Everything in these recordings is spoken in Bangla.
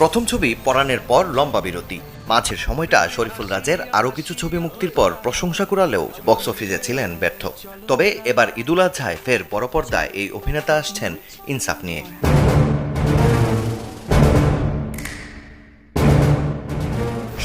প্রথম ছবি পরাণের পর লম্বা বিরতি। মাঝের সময়টা শরীফুল রাজের আরও কিছু ছবি মুক্তির পর প্রশংসা করালেও বক্স অফিসে ছিলেন ব্যর্থ। তবে এবার ঈদুল আজহায় ফের বড় পর্দায় এই অভিনেতা আসছেন ইনসাফ নিয়ে।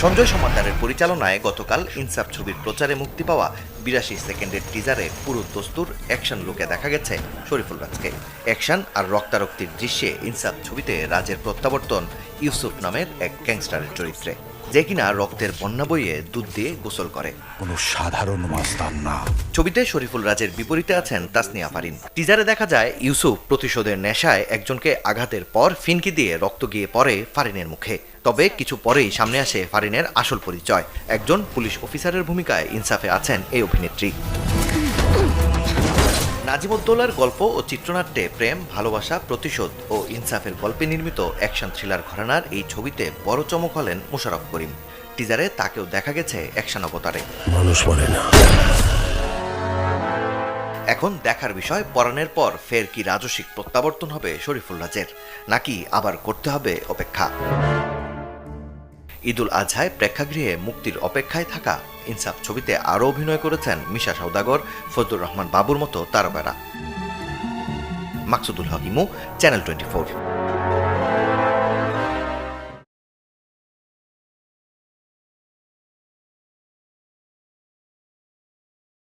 সঞ্জয় সমাদ্দারের পরিচালনায় গতকাল ইনসাফ ছবির প্রচারে মুক্তি পাওয়া বিরাশি সেকেন্ডের টিজারে পুরো দস্তুর অ্যাকশন লুকে দেখা গেছে শরীফুল রাজকে। অ্যাকশন আর রক্তারক্তির দৃশ্যে ইনসাফ ছবিতে রাজের প্রত্যাবর্তন ইউসুফ নামের এক গ্যাংস্টারের চরিত্রে। যে কিনা রক্তের বন্যা বইয়ে দুধ দিয়ে গোসল করে। কোনো সাধারণ মাস্তান না। ছবিতে শরীফুল রাজের বিপরীতে আছেন তাসনিয়া ফারিন। টিজারে দেখা যায় ইউসুফ প্রতিশোধের নেশায় একজনকে আঘাতের পর ফিনকি দিয়ে রক্ত গিয়ে পড়ে ফারিনের মুখে। তবে কিছু পরেই সামনে আসে ফারিনের আসল পরিচয়। একজন পুলিশ অফিসারের ভূমিকায় ইনসাফে আছেন এই অভিনেত্রী। নাজিমুদ্দৌলার গল্প ও চিত্রনাট্যে প্রেম ভালোবাসা প্রতিশোধ ও ইনসাফের গল্পে নির্মিত অ্যাকশন থ্রিলার ঘরানার এই ছবিতে বড় চমক হলেন মোশাররফ করিম। টিজারে তাকেও দেখা গেছে অ্যাকশন অবতারে। মানুষ মরে না। এখন দেখার বিষয় পরাণের পর ফের কি রাজসিক প্রত্যাবর্তন হবে শরীফুল রাজের? নাকি আবার করতে হবে অপেক্ষা? ঈদুল আজহায় প্রেক্ষাগৃহে মুক্তির অপেক্ষায় থাকা ইনসাফ ছবিতে আরও অভিনয় করেছেন মিশা সৌদাগর ফজলুর রহমান বাবুর মতো তারকারা। Maksudul হকিমু channel twenty